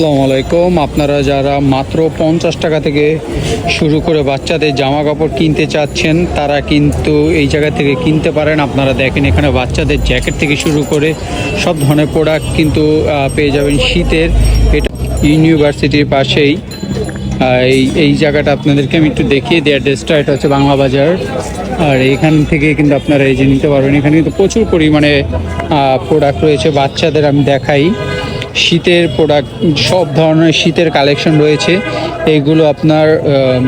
আসসালামু আলাইকুম। আপনারা যারা মাত্র পঞ্চাশ টাকা থেকে শুরু করে বাচ্চাদের জামা কাপড় কিনতে চাচ্ছেন, তারা কিন্তু এই জায়গা থেকে কিনতে পারেন। আপনারা দেখেন এখানে বাচ্চাদের জ্যাকেট থেকে শুরু করে সব ধরনের প্রোডাক্ট কিন্তু পেয়ে যাবেন শীতের। এটা ইউনিভার্সিটির পাশেই। এই এই জায়গাটা আপনাদেরকে আমি একটু দেখিয়ে দিই। অ্যাড্রেসটা, এটা হচ্ছে বাংলা বাজার। আর এখান থেকে কিন্তু আপনারা এই যে নিতে পারবেন। এখানে কিন্তু প্রচুর পরিমাণে প্রোডাক্ট রয়েছে। বাচ্চাদের আমি দেখাই। শীতের প্রোডাক্ট সব ধরনের শীতের কালেকশন রয়েছে। এইগুলো আপনার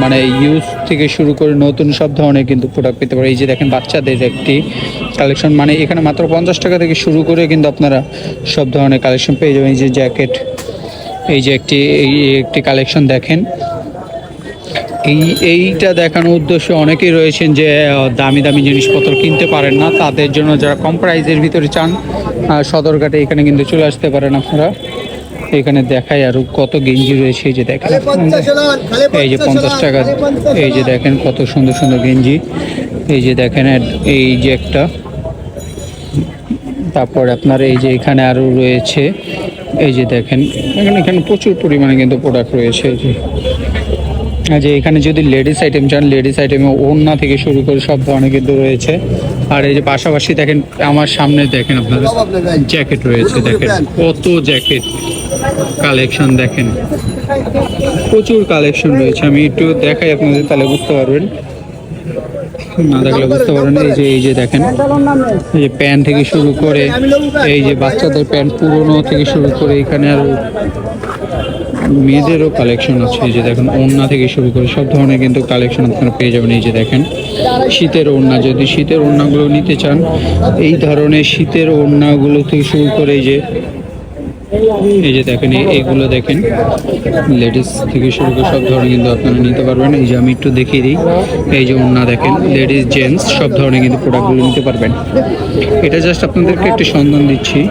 মানে ইউজ থেকে শুরু করে নতুন সব ধরনের কিন্তু প্রোডাক্ট পেতে পারে। এই যে দেখেন বাচ্চাদের একটি কালেকশন মানে এখানে মাত্র পঞ্চাশ টাকা থেকে শুরু করে কিন্তু আপনারা সব ধরনের কালেকশন পেয়ে যাবেন। এই যে জ্যাকেট এই যে একটি, এই একটি কালেকশন দেখেন। এই এইটা দেখানোর উদ্দেশ্য অনেকেই রয়েছেন যে দামি দামি জিনিসপত্র কিনতে পারেন না। তাদের জন্য যারা কম প্রাইজের ভিতরে চান সদরঘাটে এখানে কিন্তু চলে আসতে পারেন আপনারা। এখানে দেখায় আরও কত গেঞ্জি রয়েছে এই যে দেখেন এই যে পঞ্চাশ টাকা এই যে দেখেন কত সুন্দর সুন্দর গেঞ্জি। এই যে দেখেন এই যে একটা। তারপর আপনার এই যে এখানে আরও রয়েছে এই যে দেখেন এখানে এখানে প্রচুর পরিমাণে কিন্তু প্রোডাক্ট রয়েছে এই যে। যে এখানে যদি লেডিস আইটেম চান লেডিস আইটেমে ওড়না থেকে শুরু করে সব ধরনের কিন্তু রয়েছে। আর এই যে পাশাপাশি দেখেন আমার সামনে দেখেন আপনারা জ্যাকেট রয়েছে দেখেন। কত জ্যাকেট কালেকশন দেখেন। প্রচুর কালেকশন রয়েছে। আমি একটু দেখাই আপনাদের তাহলে বুঝতে পারবেন। না দেখলে বুঝতে পারবেন এই যে এই যে দেখেন এই যে প্যান্ট থেকে শুরু করে এই যে বাচ্চাদের প্যান্ট পুরনো থেকে শুরু করে এখানে আর মেয়েদেরও কালেকশন আছে, এই যে দেখেন, ওড়না থেকে শুরু করে সব ধরনের কিন্তু কালেকশন আপনারা পেয়ে যাবেন, এই যে দেখেন। শীতের ওড়না, যদি শীতের ওড়নাগুলো নিতে চান, এই ধরনের শীতের ওড়নাগুলো থেকে শুরু করে এই যে এই যে দেখেন, এই- এইগুলো দেখেন, লেডিস থেকে শুরু করে সব ধরনের কিন্তু আপনারা নিতে পারবেন। এই যে আমি একটু দেখিয়ে দিই, এই যে ওড়না দেখেন, লেডিস জেন্টস, সব ধরনের কিন্তু প্রোডাক্টগুলো নিতে পারবেন। এটা জাস্ট আপনাদেরকে একটু সন্ধান দিচ্ছি,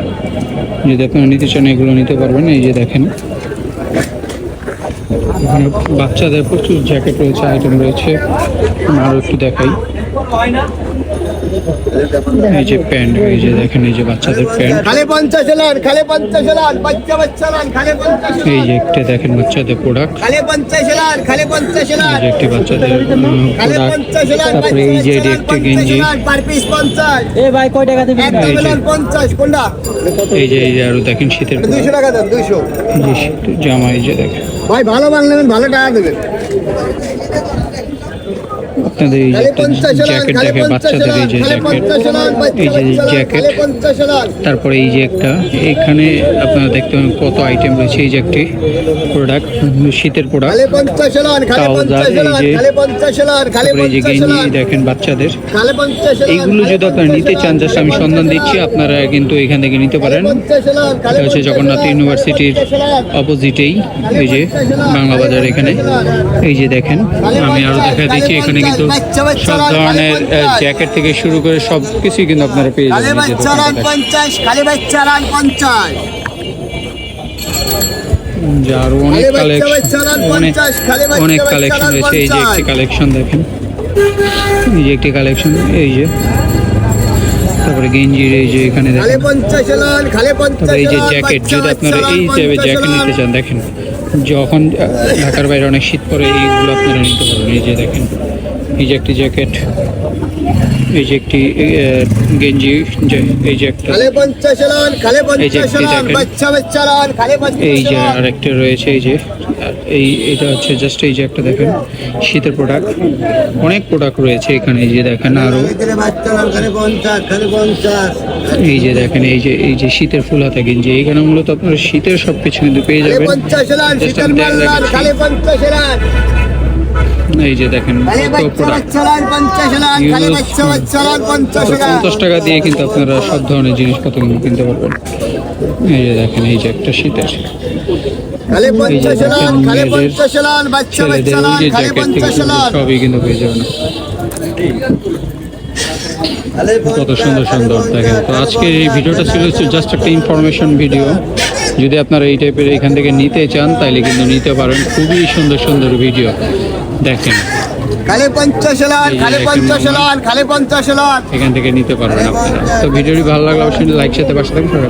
যদি আপনারা নিতে চান, এগুলো নিতে পারবেন। এই যে দেখেন এখানে বাচ্চাদের প্রচুর জ্যাকেট রয়েছে আইটেম রয়েছে। আরও একটু দেখাই। এই যে প্যান্ট এই যে দেখেন এই যে বাচ্চাদের প্যান্ট। এই যে একটা দেখেন বাচ্চাদের প্রোডাক্ট এই যে একটি বাচ্চাদের তারপরে এই যে একটা গেঞ্জি। এই যে। এই যে আরও দেখেন শীতের জামা এই যে দেখেন। ভাই ভালো মাল নেবেন ভালো টাকা দেবেন আপনাদের এই যে জ্যাকেট দেখে বাচ্চাদের এই যে জ্যাকেট এই যে জ্যাকেট তারপরে এই যে একটা এখানে আপনারা দেখতে পাবেন কত আইটেম রয়েছে এই যে একটি প্রোডাক্ট শীতের প্রোডাক্ট এই যে- গেঞ্জি দেখেন বাচ্চাদের। এইগুলো যদি আপনারা নিতে চান জাস্ট আমি সন্ধান দিচ্ছি আপনারা কিন্তু এখান থেকে নিতে পারেন। এটা হচ্ছে জগন্নাথ ইউনিভার্সিটির অপোজিটেই এই যে বাংলা বাজার এখানে। এই যে দেখেন আমি আরও দেখা দিচ্ছি এখানে কিন্তু সব ধরনের জ্যাকেট থেকে শুরু করে সব কিছুই কিন্তু আপনারা পেয়ে যাবেন এই যে বাচ্চা লান দোকানটাতে। পঞ্চাশ খালি বাচ্চা লান পঞ্চাশ। যে আরও অনেক কালেকশন অনেক অনেক কালেকশন রয়েছে। এই যে একটি কালেকশন দেখেন। এই যে একটি কালেকশন এই যে। তারপরে গেঞ্জির এই যে এখানে দেখেন। এই যে জ্যাকেট যদি আপনারা এই পঞ্চাশ জ্যাকেট নিতে চান দেখেন। যখন ঢাকার বাইরে অনেক শীত পড়ে এইগুলো আপনারা নিতে পারবেন। এই যে দেখেন। এই যে একটি জ্যাকেট এই যে একটি গেঞ্জি এই যে একটা এই যে একটি খালি এই যে আরেকটা রয়েছে এই যে এই এটা হচ্ছে জাস্ট এই যে একটা দেখেন শীতের প্রোডাক্ট অনেক প্রোডাক্ট রয়েছে এখানে এই যে দেখেন আরও। এই যে দেখেন এই যে এই যে শীতের ফুল হাতা গেঞ্জি এইখানে মূলত আপনারা শীতের সব কিছু কিন্তু পেয়ে যাবেন। এই যে দেখেন পঞ্চাশ টাকা দিয়ে কিন্তু আপনারা সব ধরনের জিনিসপত্র কিন্তু কিনতে পারবেন। এই যে দেখেন এই যে একটা শীতের। ছেলেদের ওই যে জ্যাকেট থেকে সবই কিন্তু পেয়ে যাবেন। কত সুন্দর সুন্দর। দেখেন তো আজকে এই ভিডিওটা ছিল জাস্ট একটা ইনফরমেশন ভিডিও যদি আপনারা এই টাইপের এখান থেকে নিতে চান তাহলে কিন্তু নিতে পারেন। খুবই সুন্দর সুন্দর ভিডিও দেখেন। খালি পঞ্চাশ লান খালি পঞ্চাশ লান খালি পঞ্চাশ লান এখান থেকে নিতে পারবেন আপনারা। তো ভিডিওটি ভালো লাগলে অবশ্যই লাইক সাথে পাশে থাকবেন